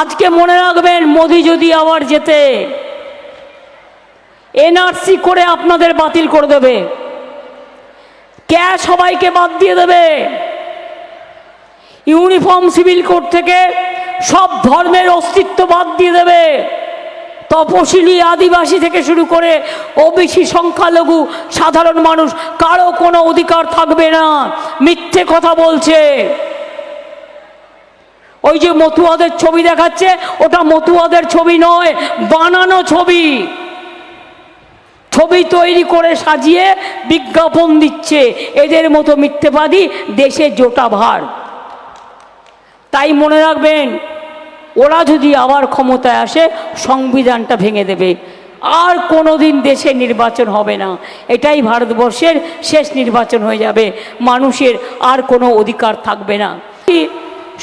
আজকে মনে রাখবেন, মোদি যদি আবার যেতে, এনআরসি করে আপনাদের বাতিল করে দেবে। ক্যাশ সবাইকে বাদ দিয়ে দেবে? ইউনিফর্ম সিভিল কোড থেকে সব ধর্মের অস্তিত্ব বাদ দিয়ে দেবে। তপশিলি আদিবাসী থেকে শুরু করে ওবিসি সংখ্যালঘু সাধারণ মানুষ, কারও কোনো অধিকার থাকবে না। মিথ্যে কথা বলছে। ওই যে মতুয়াদের ছবি দেখাচ্ছে, ওটা মতুয়াদের ছবি নয়, বানানো ছবি। ছবি তৈরি করে সাজিয়ে বিজ্ঞাপন দিচ্ছে। এদের মতো মিথ্যেবাদী দেশে জোটা ভার। তাই মনে রাখবেন, ওরা যদি আবার ক্ষমতায় আসে, সংবিধানটা ভেঙে দেবে। আর কোনো দিন দেশে নির্বাচন হবে না। এটাই ভারতবর্ষের শেষ নির্বাচন হয়ে যাবে। মানুষের আর কোনো অধিকার থাকবে না।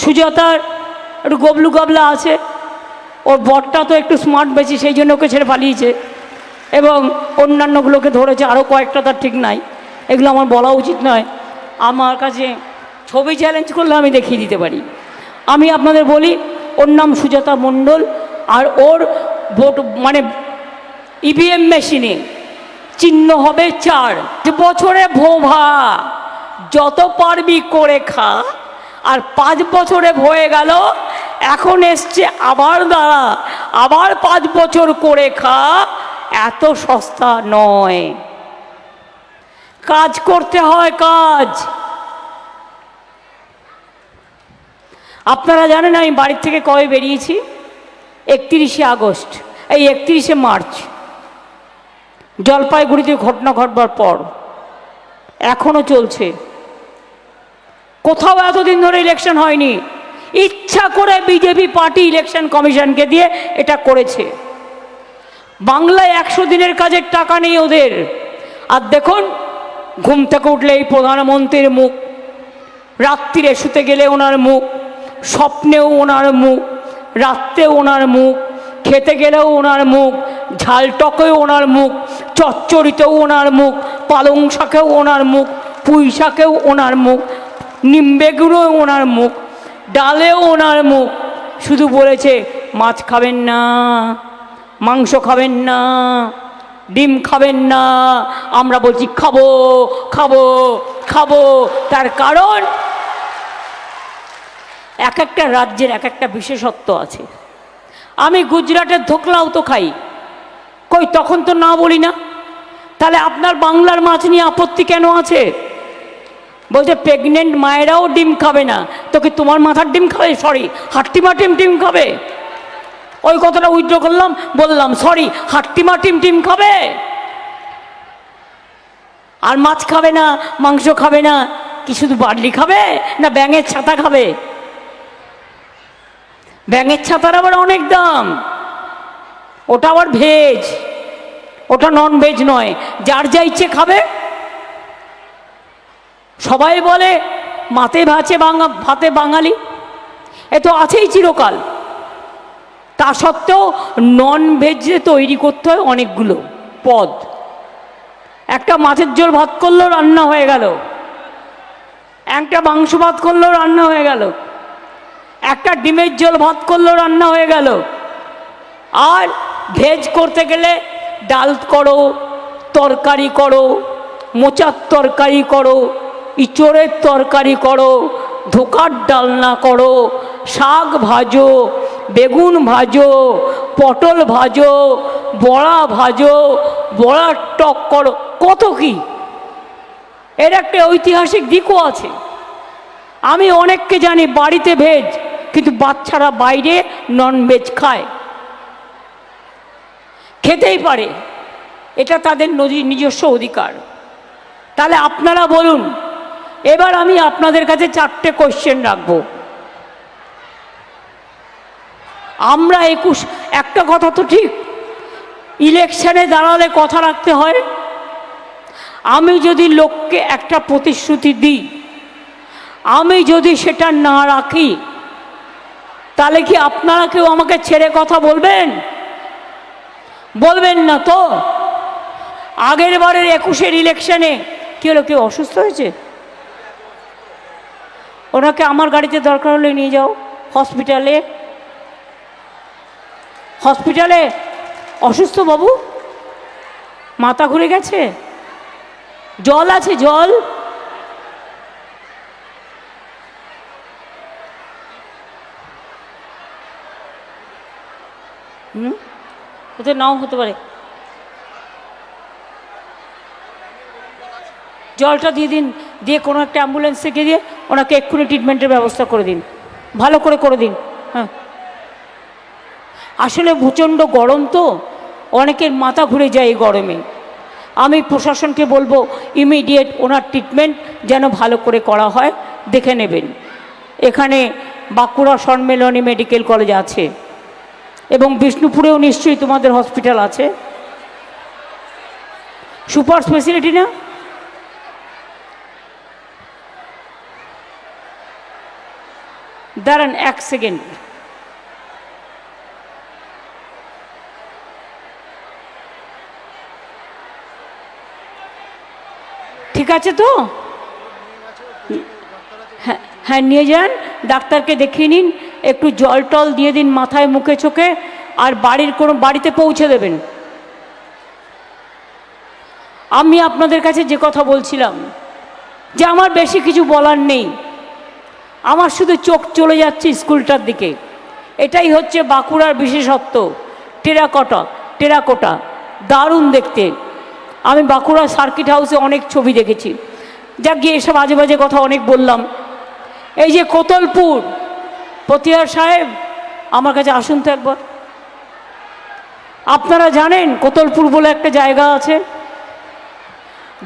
সুজাতার একটু গবলু গাবলা আছে। ওর বরটা তো একটু স্মার্ট বেশি, সেই জন্য ওকে ছেড়ে পালিয়েছে। এবং অন্যান্যগুলোকে ধরেছে আরও কয়েকটা তার ঠিক নাই। এগুলো আমার বলা উচিত নয়। আমার কাছে ছবি চ্যালেঞ্জ করলে আমি দেখিয়ে দিতে পারি। আমি আপনাদের বলি, ওর নাম সুজাতা মণ্ডল, আর ওর ভোট মানে ইভিএম মেশিনে চিহ্ন হবে চার। বছরে ভোভা, যত পারবি করে খা। আর পাঁচ বছরে হয়ে গেল, এখন এসছে আবার দাঁড়া, আবার পাঁচ বছর করে খা, এত সস্তা নয়। কাজ করতে হয় কাজ। আপনারা জানেন আমি বাড়ির থেকে কবে বেরিয়েছি? একত্রিশে আগস্ট, এই একত্রিশে মার্চ। জলপাইগুড়িতে ঘটনা ঘটবার পর। এখনও চলছে। কোথাও এতদিন ধরে ইলেকশন হয়নি। ইচ্ছা করে বিজেপি পার্টি ইলেকশন কমিশনকে দিয়ে এটা করেছে। বাংলায় একশো দিনের কাজের টাকা নেই ওদের। আর দেখুন, ঘুম থেকে উঠলে এই প্রধানমন্ত্রীর মুখ, রাত্রিরে শুতে গেলে ওনার মুখ, স্বপ্নেও ওনার মুখ রাত্রেও ওনার মুখ, খেতে গেলেও ওনার মুখ, ঝাল টকেও ওনার মুখ, চচ্চড়িতেও ওনার মুখ, পালং শাকেও ওনার মুখ, পুঁই শাকেও ওনার মুখ নিমবেগুনও ওনার মুখ, ডালেও ওনার মুখ। শুধু বলেছে, মাছ খাবেন না, মাংস খাবেন না, ডিম খাবেন না, আমরা বলছি খাব খাব খাব। তার কারণ এক একটা রাজ্যের এক একটা বিশেষত্ব আছে। আমি গুজরাটের ধোকলাও তো খাই। কই, তখন তো না বলি না? তাহলে আপনার বাংলার মাছ নিয়ে আপত্তি কেন আছে? বলছে প্রেগনেন্ট মায়েরাও ডিম খাবে না। তো কি তোমার মাথার ডিম খাবে? সরি হাট্টিমা টিম ডিম খাবে? ওই কথাটা উইথড্র করলাম, বললাম সরি হাট্টিমা টিম টিম খাবে? আর মাছ খাবে না, মাংস খাবে না, কি শুধু বার্লি খাবে না ব্যাঙের ছাতা খাবে? ব্যাঙের ছাতার আবার অনেক দাম। ওটা আবার ভেজ ওটা নন ভেজ নয়, যার যা ইচ্ছে খাবে সবাই বলে, মাতে ভাতে বাঙা, ভাতে বাঙালি? এ তো আছেই চিরকাল। তা সত্ত্বেও নন ভেজে তৈরি করতে হয় অনেকগুলো পদ। একটা মাছের ঝোল ভাত করলেও রান্না হয়ে গেল। একটা মাংস ভাত করলেও রান্না হয়ে গেল। একটা ডিমের ঝোল ভাত করলেও রান্না হয়ে গেল। আর ভেজ করতে গেলে ডাল করো, তরকারি করো, মোচার তরকারি করো ইঁচড়ের তরকারি করো, ধোকার ডালনা করো, শাক ভাজো, বেগুন ভাজো, পটল ভাজো, বড়া ভাজো, বড়ার টক করো, কত কি? এর একটা ঐতিহাসিক দিকও আছে। আমি অনেককে জানি বাড়িতে ভেজ, কিন্তু বাচ্চারা বাইরে নন ভেজ খায়। খেতেই পারে। এটা তাদের নজি- নিজস্ব অধিকার। তাহলে আপনারা বলুন এবার আমি আপনাদের কাছে চারটে কোশ্চেন রাখব। আমরা একুশ, একটা কথা তো ঠিক ইলেকশনে দাঁড়ালে কথা রাখতে হয়। আমি যদি লোককে একটা প্রতিশ্রুতি দিই, আমি যদি সেটা না রাখি, তাহলে কি আপনারা কেউ আমাকে ছেড়ে কথা বলবেন? বলবেন না তো? আগের বারের একুশের ইলেকশনে কি হলো, কেউ অসুস্থ হয়েছে? ওনাকে আমার গাড়িতে দরকার হলে নিয়ে যাও। হসপিটালে। হসপিটালে। অসুস্থ বাবু? মাথা ঘুরে গেছে? জল আছে, জল। হুম? ওদের নাও হতে পারে। জলটা দিয়ে দিন, দিয়ে কোনো একটা অ্যাম্বুলেন্স থেকে দিয়ে ওনাকে এক্ষুনি ট্রিটমেন্টের ব্যবস্থা করে দিন। ভালো করে করে দিন। হ্যাঁ। আসলে প্রচণ্ড গরম তো, অনেকের মাথা ঘুরে যায় এই গরমে। আমি প্রশাসনকে বলব ইমিডিয়েট ওনার ট্রিটমেন্ট যেন ভালো করে করা হয়, দেখে নেবেন। এখানে বাঁকুড়া সম্মেলনী মেডিকেল কলেজ আছে। এবং বিষ্ণুপুরেও নিশ্চয়ই তোমাদের হসপিটাল আছে। সুপার স্পেশালিটি না? দাঁড়ান এক সেকেন্ড। ঠিক আছে তো? হ্যাঁ হ্যাঁ নিয়ে যান, ডাক্তারকে দেখিয়ে নিন, একটু জল টল দিয়ে দিন মাথায়, মুখে, চোখে, আর বাড়ির কোনো, বাড়িতে পৌঁছে দেবেন। আমি আপনাদের কাছে যে কথা বলছিলাম, যে আমার বেশি কিছু বলার নেই। আমার শুধু চোখ চলে যাচ্ছে স্কুলটার দিকে। এটাই হচ্ছে বাঁকুড়ার বিশেষত্ব। টেরাকটা, টেরাকোটা, দারুণ দেখতে। আমি বাঁকুড়া সার্কিট হাউসে অনেক ছবি দেখেছি। যা গিয়ে এসব বাজে বাজে কথা অনেক বললাম। এই যে কোতলপুর পতিয়ার সাহেব, আমার কাছে আসুন তো একবার। আপনারা জানেন কোতলপুর বলে একটা জায়গা আছে?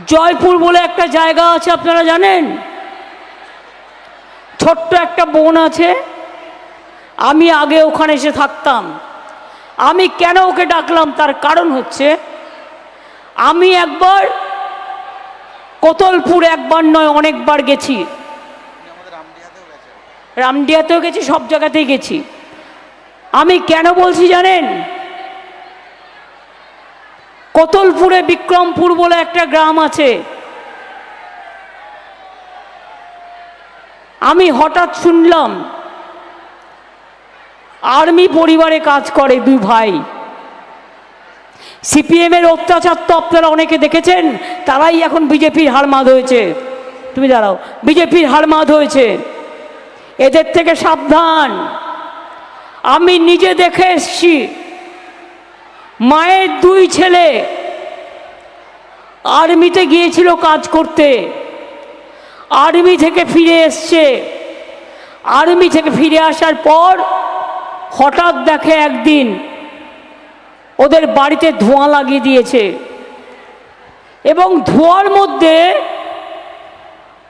জয়পুর বলে একটা জায়গা আছে, আপনারা জানেন? ছোট্ট একটা বোন আছে, আমি আগে ওখানে এসে থাকতাম। আমি কেন ওকে ডাকলাম? তার কারণ হচ্ছে, আমি একবার কোতলপুর একবার নয়, অনেকবার গেছি। রামডিয়াতেও গেছি, সব জায়গাতেই গেছি। আমি কেন বলছি জানেন? কোতলপুরে বিক্রমপুর বলে একটা গ্রাম আছে। আমি হঠাৎ শুনলাম, আর্মি পরিবারে কাজ করে দুই ভাই। সিপিএমের অত্যাচার তো আপনারা অনেকে দেখেছেন, তারাই এখন বিজেপির হার হারমাদ হয়েছে। তুমি দাঁড়াও, বিজেপির হার হারমাদ হয়েছে। এদের থেকে সাবধান। আমি নিজে দেখে এসছি, মায়ের দুই ছেলে আর্মিতে গিয়েছিল কাজ করতে। আর্মি থেকে ফিরে এসছে। আর্মি থেকে ফিরে আসার পর হঠাৎ দেখে একদিন ওদের বাড়িতে ধোঁয়া লাগিয়ে দিয়েছে এবং ধোঁয়ার মধ্যে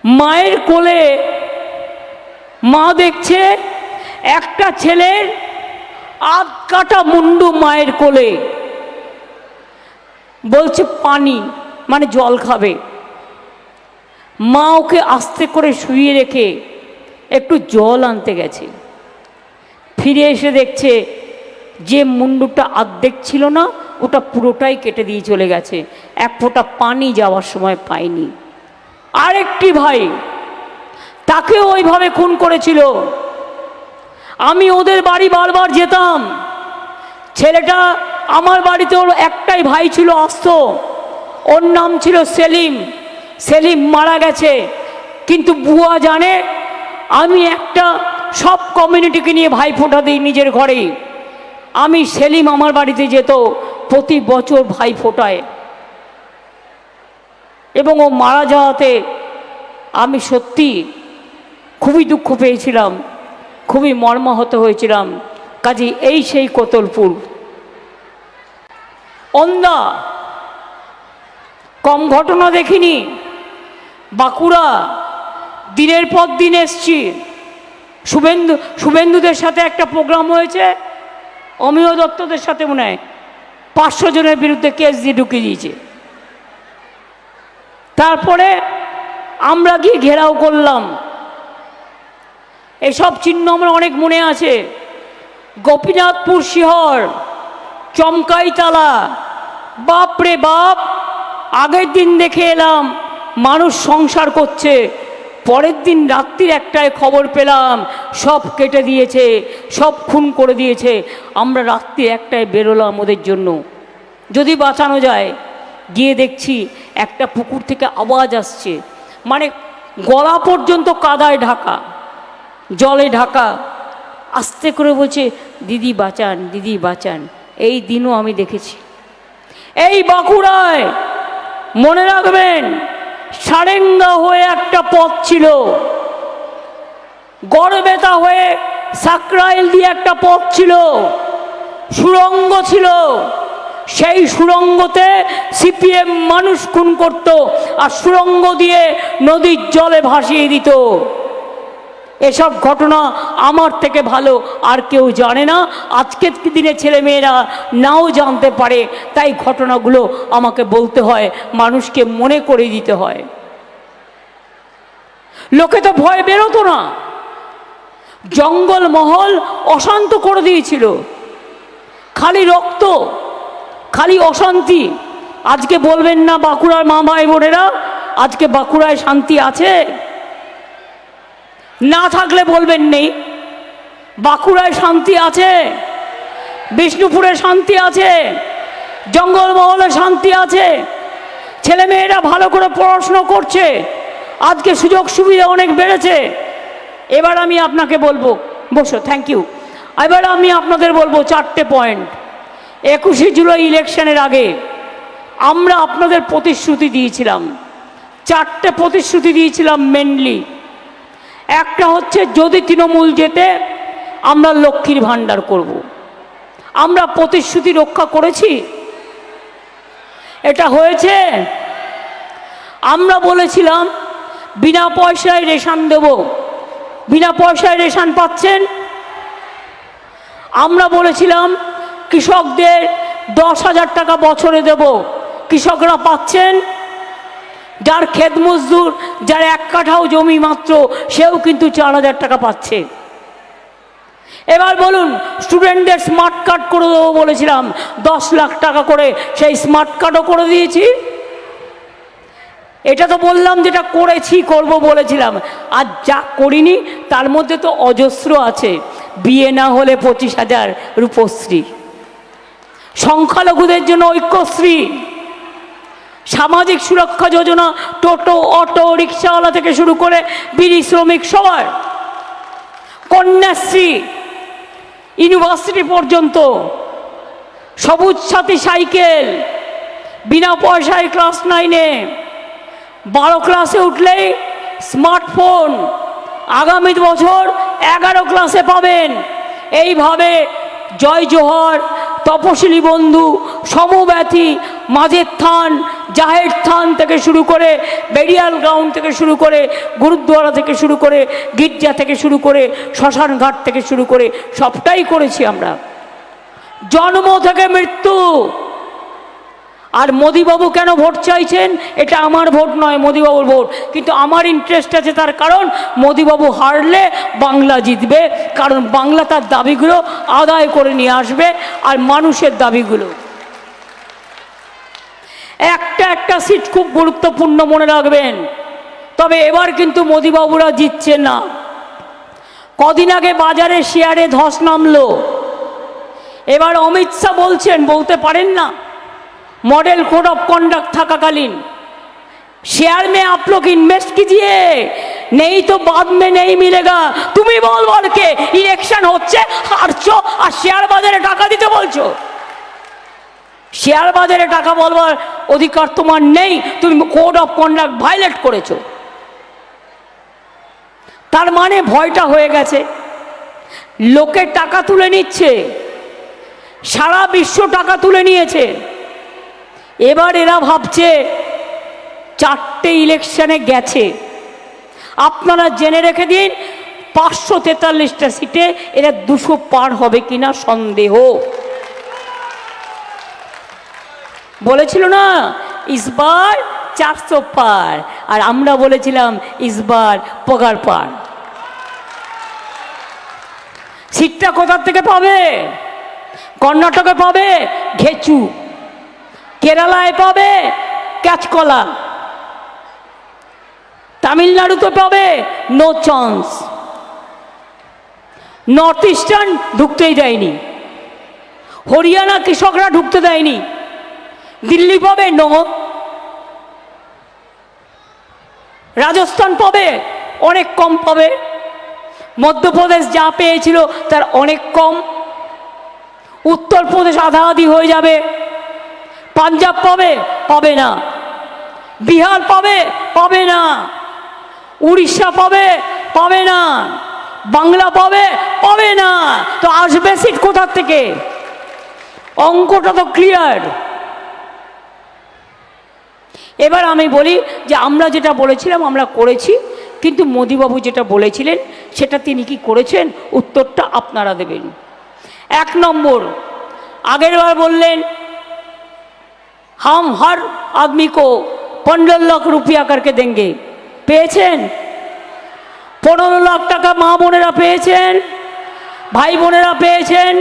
মায়ের কোলে মা দেখছে একটা ছেলের আধ কাটা মুন্ডু মায়ের কোলে। বলছে, পানি মানে জল খাবে। মা ওকে আস্তে করে শুয়ে রেখে একটু জল আনতে গেছে। ফিরে এসে দেখছে যে মুন্ডুটা আর্ধেক ছিল না, ওটা পুরোটাই কেটে দিয়ে চলে গেছে। এক ফোঁটা পানি যাওয়ার সময় পায়নি আরেকটি ভাই তাকেও ওইভাবে খুন করেছিল। আমি ওদের বাড়ি বারবার যেতাম। ছেলেটা আমার বাড়িতে ওর একটাই ভাই ছিল অস্ত ওর নাম ছিল সেলিম। সেলিম মারা গেছে। কিন্তু বুয়া জানে, আমি একটা সব কমিউনিটিকে নিয়ে ভাই ফোটা দিই নিজের ঘরে। আমি সেলিম আমার বাড়িতে যেত প্রতি বছর ভাই ফোটায় এবং ও মারা যাওয়াতে আমি সত্যি খুবই দুঃখ পেয়েছিলাম, খুবই মর্মাহত হয়েছিলাম। কাজে এই সেই কোতলপুর। অন্দা, কম ঘটনা দেখিনি। বাঁকুড়া দিনের পর দিন এসছি। শুভেন্দু, শুভেন্দুদের সাথে একটা প্রোগ্রাম হয়েছে, অমিয় দত্তদের সাথে মনে হয় পাঁচশো জনের বিরুদ্ধে কেস দিয়ে ঢুকিয়ে দিয়েছে। তারপরে আমরা গিয়ে ঘেরাও করলাম। এসব চিহ্ন আমার অনেক মনে আছে। গোপীনাথপুর শিহর, চমকাইতলা বাপ রে বাপ, আগের দিন দেখে এলাম। মানুষ সংসার করছে। পরের দিন রাত্রির একটায় খবর পেলাম, সব কেটে দিয়েছে, সব খুন করে দিয়েছে। আমরা রাত্রি একটায় বেরোলাম ওদের জন্য। যদি বাঁচানো যায়, গিয়ে দেখছি একটা পুকুর থেকে আওয়াজ আসছে। মানে গলা পর্যন্ত কাদায় ঢাকা, জলে ঢাকা। আস্তে করে বলছে, দিদি বাঁচান দিদি বাঁচান। এই দিনও আমি দেখেছি। এই বাঁকুড়ায় মনে রাখবেন সারেঙ্গা হয়ে একটা পথ ছিল। গড়বেতা হয়ে সাকরাইল দিয়ে একটা পথ ছিল। সুরঙ্গ ছিল। সেই সুরঙ্গতে সিপিএম মানুষ খুন করত আর সুরঙ্গ দিয়ে নদীর জলে ভাসিয়ে দিত। এসব ঘটনা আমার থেকে ভালো আর কেউ জানে না। আজকের দিনে ছেলেমেয়েরা নাও জানতে পারে, তাই ঘটনাগুলো আমাকে বলতে হয়, মানুষকে মনে করে দিতে হয়। লোকে তো ভয় বেরোতো না। জঙ্গল মহল অশান্ত করে দিয়েছিল। খালি রক্ত, খালি অশান্তি। আজকে বলবেন না বাঁকুড়ার মা ভাই বোনেরা আজকে বাঁকুড়ায় শান্তি আছে? না থাকলে বলবেন নেই। বাঁকুড়ায় শান্তি আছে, বিষ্ণুপুরে শান্তি আছে, জঙ্গলমহলে শান্তি আছে। ছেলে মেয়েরা ভালো করে পড়াশুনো করছে, আজকে সুযোগ সুবিধা অনেক বেড়েছে। এবার আমি আপনাকে বলব, বসো থ্যাংক ইউ এবার আমি আপনাদের বলব চারটে পয়েন্ট একুশে জুলাই ইলেকশনের আগে আমরা আপনাদের প্রতিশ্রুতি দিয়েছিলাম। চারটে প্রতিশ্রুতি দিয়েছিলাম মেনলি একটা হচ্ছে যদি তৃণমূল যেতে আমরা লক্ষ্মীর ভাণ্ডার করব। আমরা প্রতিশ্রুতি রক্ষা করেছি। এটা হয়েছে, আমরা বলেছিলাম, বিনা পয়সায় রেশন দেব। বিনা পয়সায় রেশন পাচ্ছেন? আমরা বলেছিলাম, কৃষকদের দশ হাজার টাকা বছরে দেব। কৃষকরা পাচ্ছেন? যার ক্ষেত মজদুর, যার এক কাঠাও জমি মাত্র, সেও কিন্তু চার হাজার টাকা পাচ্ছে। এবার বলুন স্টুডেন্টদের স্মার্ট কার্ড করে দেবো বলেছিলাম, দশ লাখ টাকা করে, সেই স্মার্ট কার্ডও করে দিয়েছি। এটা তো বললাম যেটা করেছি, করব বলেছিলাম। আর যা করিনি, তার মধ্যে তো অজস্র আছে। বিয়ে না হলে পঁচিশ হাজার রূপশ্রী। সংখ্যালঘুদের জন্য ঐক্যশ্রী। সামাজিক সুরক্ষা যোজনা, টোটো, অটো, রিক্সাওয়ালা থেকে শুরু করে বিড়ি শ্রমিক সবার। কন্যাশ্রী, ইউনিভার্সিটি পর্যন্ত, সবুজ সাথী সাইকেল, বিনা পয়সায় ক্লাস নাইনে, বারো ক্লাসে উঠলেই স্মার্টফোন, আগামী বছর এগারো ক্লাসে পাবেন। এইভাবে জয় জোহর তপশিলি বন্ধু, সমব্যথী, মাঝের থান, জাহের থান থেকে শুরু করে বেরিয়াল গ্রাউন্ড থেকে শুরু করে গুরুদ্বারা থেকে শুরু করে গির্জা থেকে শুরু করে শ্মশানঘাট থেকে শুরু করে সবটাই করেছি আমরা। জন্ম থেকে মৃত্যু আর মোদিবাবু কেন ভোট চাইছেন? এটা আমার ভোট নয় মোদিবাবুর ভোট। কিন্তু আমার ইন্টারেস্ট আছে তার কারণ, মোদিবাবু হারলে বাংলা জিতবে। কারণ বাংলা তার দাবিগুলো আদায় করে নিয়ে আসবে আর মানুষের দাবিগুলো। একটা একটা সিট খুব গুরুত্বপূর্ণ মনে রাখবেন। তবে এবার কিন্তু মোদিবাবুরা জিতছে না। কদিন আগে বাজারে শেয়ারে ধস নামলো। এবার অমিত শাহ বলছেন, বলতে পারেন না मॉडल कोड ऑफ कॉन्डक्ट থাকাকালীন शेयर में आप लोग इन्वेस्ट कीजिए नहीं तो बाद में नहीं मिलेगा তুমি বল বলকে ইলেকশন হচ্ছে হারছো আর শেয়ার বাজারে টাকা দিতে বলছো শেয়ার বাজারে টাকা বলবার অধিকার তোমার নেই তুমি কোড অফ কন্ডাক্ট ভাইলেট করেছো তার মানে ভয়টা হয়ে গেছে লোকের টাকা তুলে নিচ্ছে সারা বিশ্ব টাকা তুলে নিয়েছে এবার এরা ভাবছে চারটে ইলেকশনে গেছে। আপনারা জেনে রেখে দিন, পাঁচশো তেতাল্লিশটা সিটে এরা দুশো পার হবে কিনা সন্দেহ। বলেছিল না, ইসবার চারশো পার। আর আমরা বলেছিলাম, ইসবার পগার পার। সিটটা কোথার থেকে পাবে? কর্ণাটকে পাবে? ঘেচু। কেরালায় পাবে ক্যাচকলা তামিলনাড়ুতে পাবে নো চান্স নর্থ ইস্টার্ন ঢুকতেই দেয়নি। হরিয়ানা কৃষকরা ঢুকতে দেয়নি। দিল্লি পাবে নো রাজস্থান পাবে, অনেক কম পাবে। মধ্যপ্রদেশ যা পেয়েছিল তার অনেক কম। উত্তরপ্রদেশ আধা আধি হয়ে যাবে। পাঞ্জাব পাবে? পাবে না। বিহার পাবে? পাবে না। উড়িষ্যা পাবে? পাবে না। বাংলা পাবে? পাবে না। তো আসবে সিট কোথার থেকে? অঙ্কটা তো ক্লিয়ার এবার আমি বলি যে আমরা যেটা বলেছিলাম, আমরা করেছি, কিন্তু মোদিবাবু যেটা বলেছিলেন, সেটা তিনি কি করেছেন? উত্তরটা আপনারা দেবেন। এক নম্বর আগের বার বললেন হাম হর আদমি কো পনেরো লাখ রুপিয়া করকে দেঙ্গে পেয়েছেন পনেরো লাখ টাকা মা বোনেরা পেয়েছেন ভাই বোনেরা পেয়েছেন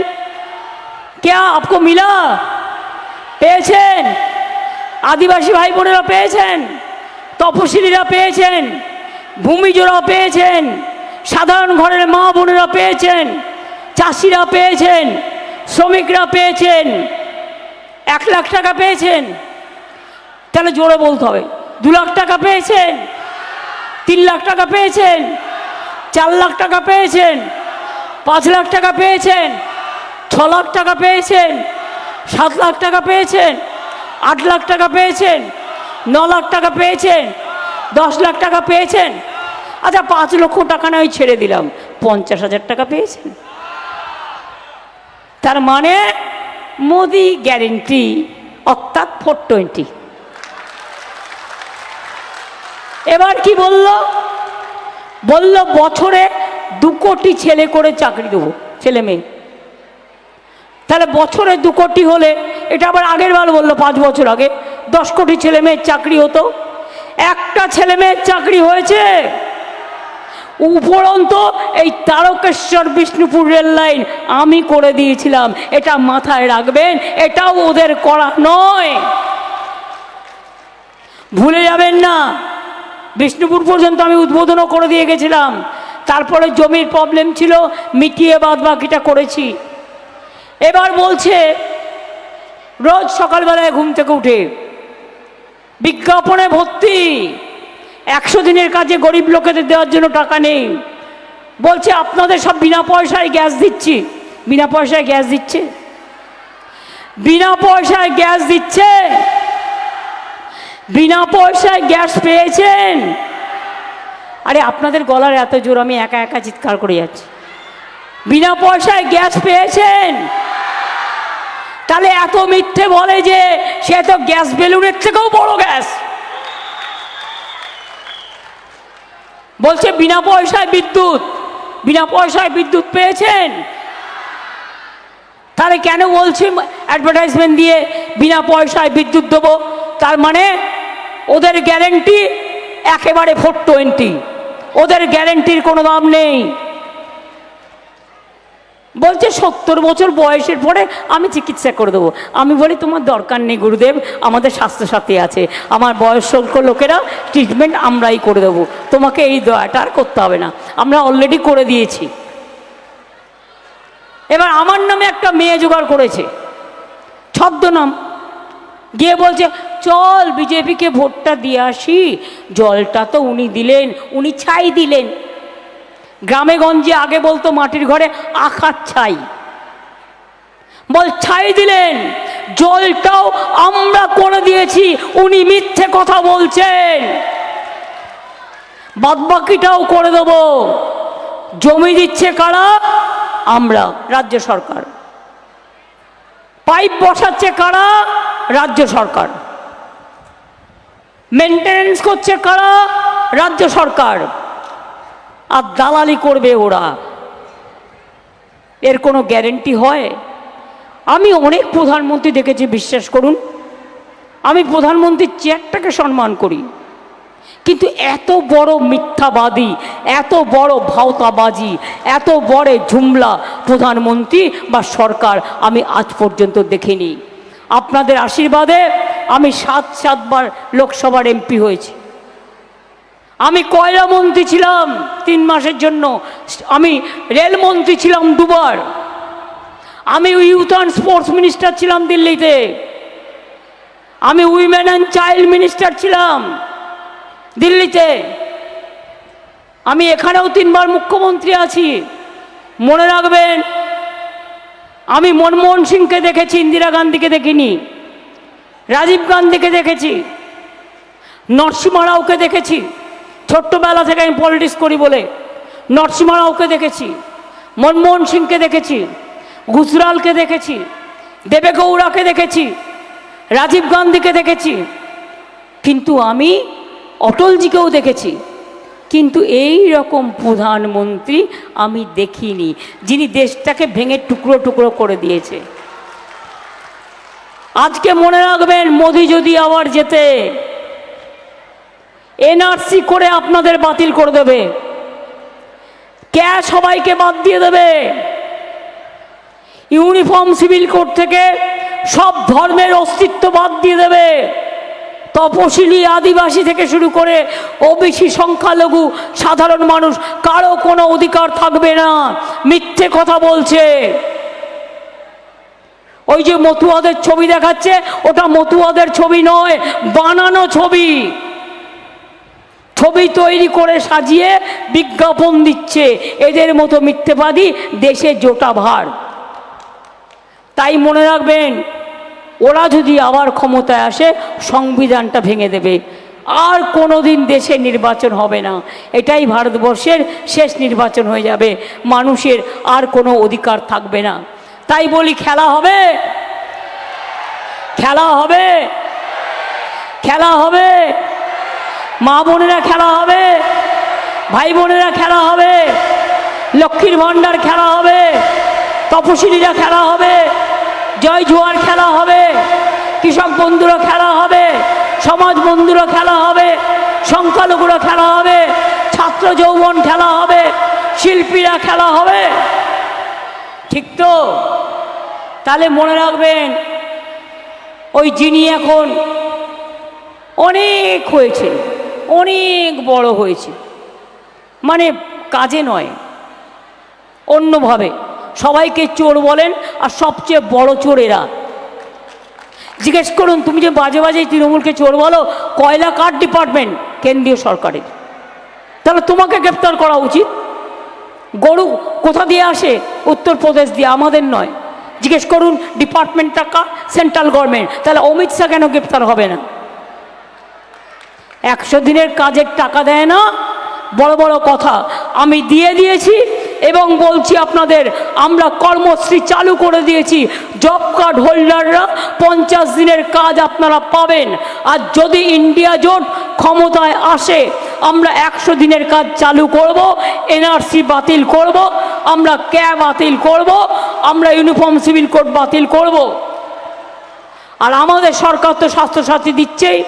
क्या आपको मिला পেয়েছেন আদিবাসী ভাই বোনেরা পেয়েছেন তপশিলীরা পেয়েছেন ভূমিজোরা পেয়েছেন সাধারণ ঘরের মা বোনেরা পেয়েছেন চাষিরা পেয়েছেন শ্রমিকরা পেয়েছেন এক লাখ টাকা পেয়েছেন তাহলে জোরে বলতে হবে দু লাখ টাকা পেয়েছেন তিন লাখ টাকা পেয়েছেন চার লাখ টাকা পেয়েছেন পাঁচ লাখ টাকা পেয়েছেন ছ লাখ টাকা পেয়েছেন সাত লাখ টাকা পেয়েছেন আট লাখ টাকা পেয়েছেন ন লাখ টাকা পেয়েছেন দশ লাখ টাকা পেয়েছেন আচ্ছা পাঁচ লক্ষ টাকা নয় ছেড়ে দিলাম পঞ্চাশ হাজার টাকা পেয়েছেন তার মানে মোদি গ্যারেন্টি, অর্থাৎ ফোর টোয়েন্টি। এবার কি বলল? বলল, বছরে দু কোটি ছেলে করে চাকরি দেবো, ছেলে মেয়ে। তাহলে বছরে দু কোটি হলে, এটা আবার আগের বার বলল, পাঁচ বছর আগে, দশ কোটি ছেলে মেয়ের চাকরি হতো। একটা ছেলে মেয়ের চাকরি হয়েছে উপরন্ত এই তারকেশ্বর বিষ্ণুপুর রেল লাইন আমি করে দিয়েছিলাম। এটা মাথায় রাখবেন, এটাও ওদের করা নয়। ভুলে যাবেন না, বিষ্ণুপুর পর্যন্ত আমি উদ্বোধনও করে দিয়ে গেছিলাম। তারপরে জমির প্রবলেম ছিল, মিটিয়ে বাদ বাকিটা করেছি। এবার বলছে, রোজ সকালবেলায় ঘুম থেকে উঠে বিজ্ঞাপনে ভর্তি। একশো দিনের কাজে গরিব লোকেদের দেওয়ার জন্য টাকা নেই। বলছে, আপনাদের সব বিনা পয়সায় গ্যাস দিচ্ছি। বিনা পয়সায় গ্যাস দিচ্ছে? বিনা পয়সায় গ্যাস দিচ্ছে? বিনা পয়সায় গ্যাস পেয়েছেন? আরে, আপনাদের গলার এত জোর, আমি একা একা চিৎকার করে যাচ্ছি। বিনা পয়সায় গ্যাস পেয়েছেন? তাহলে এত মিথ্যে বলে যে সে তো গ্যাস বেলুনের থেকেও বড় গ্যাস। বলছে, বিনা পয়সায় বিদ্যুৎ। বিনা পয়সায় বিদ্যুৎ পেয়েছেন? তাহলে কেন বলছি অ্যাডভার্টাইজমেন্ট দিয়ে বিনা পয়সায় বিদ্যুৎ দেবো? তার মানে ওদের গ্যারেন্টি একেবারে ফোর টোয়েন্টি ওদের গ্যারেন্টির কোনো দাম নেই। বলছে সত্তর বছর বয়সের পরে আমি চিকিৎসা করে দেবো। আমি বলি, তোমার দরকার নেই গুরুদেব, আমাদের স্বাস্থ্যসাথী আছে। আমার বয়স্ক লোকেরা ট্রিটমেন্ট আমরাই করে দেবো। তোমাকে এই দয়াটা আর করতে হবে না। আমরা অলরেডি করে দিয়েছি। এবার আমার নামে একটা মেয়ে জোগাড় করেছে। ছদ্মনাম। গিয়ে বলছে, চল, বিজেপিকে ভোটটা দিয়ে আসি। জলটা তো উনি দিলেন, উনি ছাই দিলেন। গ্রামে গঞ্জে আগে বলতো মাটির ঘরে আখার ছাই। বল, ছাই দিলেন, জলটাও আমরা করে দিয়েছি, উনি মিথ্যে কথা বলছেন। বাদবাকিটাও করে দেব। জমি দিচ্ছে কারা? আমরা, রাজ্য সরকার। পাইপ বসাচ্ছে কারা? রাজ্য সরকার। মেনটেনেন্স করছে কারা? রাজ্য সরকার। আর দালালি করবে ওরা। এর কোনো গ্যারেন্টি হয়? আমি অনেক প্রধানমন্ত্রী দেখেছি, বিশ্বাস করুন। আমি প্রধানমন্ত্রীর চেয়ারটাকে সম্মান করি। কিন্তু এত বড় মিথ্যাবাদী, এত বড় ভাওতাবাজি, এত বড় ঝুমলা প্রধানমন্ত্রী বা সরকার আমি আজ পর্যন্ত দেখিনি। আপনাদের আশীর্বাদে আমি সাত সাতবার লোকসভার এমপি হয়েছি। আমি কয়লা মন্ত্রী ছিলাম তিন মাসের জন্য। আমি রেলমন্ত্রী ছিলাম দুবার। আমি ইউথ অ্যান্ড স্পোর্টস মিনিস্টার ছিলাম দিল্লিতে। আমি উইমেন অ্যান্ড চাইল্ড মিনিস্টার ছিলাম দিল্লিতে। আমি এখানেও তিনবার মুখ্যমন্ত্রী আছি। মনে রাখবেন, আমি মনমোহন সিংকে দেখেছি, ইন্দিরা গান্ধীকে দেখিনি, রাজীব গান্ধীকে দেখেছি, নরসিমা রাওকে দেখেছি। ছোট্টবেলা থেকে আমি পলিটিক্স করি বলে নরসিমা রাওকে দেখেছি মনমোহন সিংকে দেখেছি গুজরালকে দেখেছি দেবে গৌড়াকে দেখেছি, রাজীব গান্ধীকে দেখেছি। কিন্তু আমি অটলজিকেও দেখেছি। কিন্তু এই রকম প্রধানমন্ত্রী আমি দেখিনি, যিনি দেশটাকে ভেঙে টুকরো টুকরো করে দিয়েছে। আজকে মনে রাখবেন, মোদি যদি আবার যেতে এনআরসি করে আপনাদের বাতিল করে দেবে। ক্যা সবাইকে বাদ দিয়ে দেবে? ইউনিফর্ম সিভিল কোড থেকে সব ধর্মের অস্তিত্ব বাদ দিয়ে দেবে। তপশিলি আদিবাসী থেকে শুরু করে ওবিসি সংখ্যালঘু সাধারণ মানুষ, কারও কোনো অধিকার থাকবে না। মিথ্যে কথা বলছে। ওই যে মতুয়াদের ছবি দেখাচ্ছে, ওটা মতুয়াদের ছবি নয়, বানানো ছবি। ছবি তৈরি করে সাজিয়ে বিজ্ঞাপন দিচ্ছে। এদের মতো মিথ্যেবাদী দেশে জোটা ভার। তাই মনে রাখবেন, ওরা যদি আবার ক্ষমতায় আসে, সংবিধানটা ভেঙে দেবে। আর কোনো দিন দেশে নির্বাচন হবে না। এটাই ভারতবর্ষের শেষ নির্বাচন হয়ে যাবে। মানুষের আর কোনো অধিকার থাকবে না। তাই বলি, খেলা হবে। খেলা হবে। খেলা হবে। মা বোনেরা খেলা হবে, ভাই বোনেরা খেলা হবে, লক্ষ্মীর ভাণ্ডার খেলা হবে, তপশিলীরা খেলা হবে, জয় জোয়ার খেলা হবে, কৃষক বন্ধুরা খেলা হবে, সমাজ বন্ধুরা খেলা হবে, সংখ্যালঘুরা খেলা হবে, ছাত্র যৌবন খেলা হবে, শিল্পীরা খেলা হবে। ঠিক তো? তাহলে মনে রাখবেন, ওই যিনি এখন অনেক হয়েছে অনেক বড় হয়েছে। মানে কাজে নয়, অন্যভাবে। সবাইকে চোর বলেন, আর সবচেয়ে বড় চোর এরা জিজ্ঞেস করুন, তুমি যে বাজে বাজে তৃণমূলকে চোর বলো, কয়লা কার ডিপার্টমেন্ট? কেন্দ্রীয় সরকারের। তাহলে তোমাকে গ্রেপ্তার করা উচিত। গরু কোথা দিয়ে আসে? উত্তরপ্রদেশ দিয়ে, আমাদের নয়। জিজ্ঞেস করুন, ডিপার্টমেন্টটা কার? Central government. তাহলে অমিত শাহ কেন গ্রেপ্তার হবে না? একশো দিনের কাজের টাকা দেয় না। বড় বড় কথা, আমি দিয়ে দিয়েছি এবং বলছি আপনাদের, আমরা কর্মশ্রী চালু করে দিয়েছি। জব কার্ড হোল্ডাররা পঞ্চাশ দিনের কাজ আপনারা পাবেন। আর যদি ইন্ডিয়া জোট ক্ষমতায় আসে, আমরা একশো দিনের কাজ চালু করব, এনআরসি বাতিল করব, আমরা ক্যা বাতিল করব, আমরা ইউনিফর্ম, সিভিল কোড বাতিল করব। আর আমাদের সরকার তো স্বাস্থ্যসাথী দিচ্ছেই।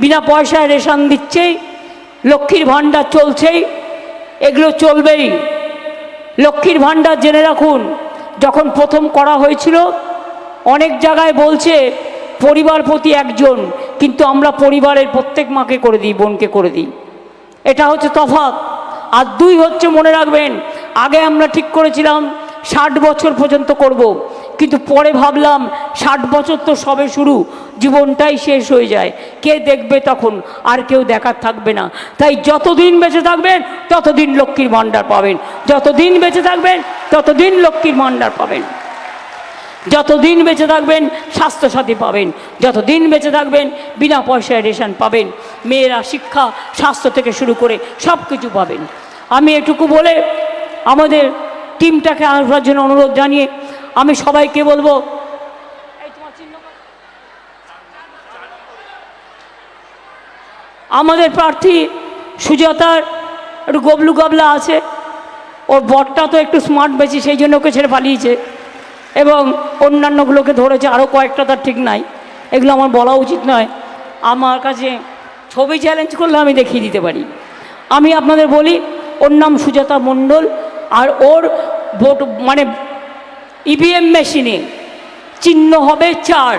বিনা পয়সায় রেশন দিচ্ছেই, লক্ষ্মীর ভাণ্ডার চলছেই, এগুলো চলবেই। লক্ষ্মীর ভাণ্ডার জেনে রাখুন, যখন প্রথম করা হয়েছিল, অনেক জায়গায় বলছে, পরিবার প্রতি একজন, কিন্তু আমরা পরিবারের প্রত্যেক মাকে করে দিই, বোনকে করে দিই। এটা হচ্ছে তফাৎ। আর দুই হচ্ছে মনে রাখবেন, আগে আমরা ঠিক করেছিলাম, ষাট বছর পর্যন্ত করব। কিন্তু পরে ভাবলাম ষাট বছর তো সবে শুরু, জীবনটাই শেষ হয়ে যায়। কে দেখবে তখন? আর কেউ দেখার থাকবে না। তাই যতদিন বেঁচে থাকবেন, ততদিন লক্ষ্মীর ভাণ্ডার পাবেন। যতদিন বেঁচে থাকবেন, ততদিন লক্ষ্মীর ভাণ্ডার পাবেন। যতদিন বেঁচে থাকবেন, স্বাস্থ্যসাথী পাবেন। যতদিন বেঁচে থাকবেন, বিনা পয়সায় রেশন পাবেন। মেয়েরা শিক্ষা, স্বাস্থ্য থেকে শুরু করে সব কিছু পাবেন। আমি এটুকু বলে আমাদের টিমটাকে আসার জন্য অনুরোধ জানিয়ে আমি সবাইকে বলব। আমাদের প্রার্থী সুজাতার একটু গবলু গাবলা আছে, ওর বরটা তো একটু স্মার্ট বেশি, সেই জন্য ওকে ছেড়ে পালিয়েছে। এবং অন্যান্যগুলোকে ধরেছে আরও কয়েকটা তার ঠিক নাই। এগুলো আমার বলা উচিত নয়। আমার কাছে ছবি চ্যালেঞ্জ করলে আমি দেখিয়ে দিতে পারি। আমি আপনাদের বলি, ওর নাম সুজাতা মণ্ডল, আর ওর ভোট মানে ইভিএম মেশিনে চিহ্ন হবে চার।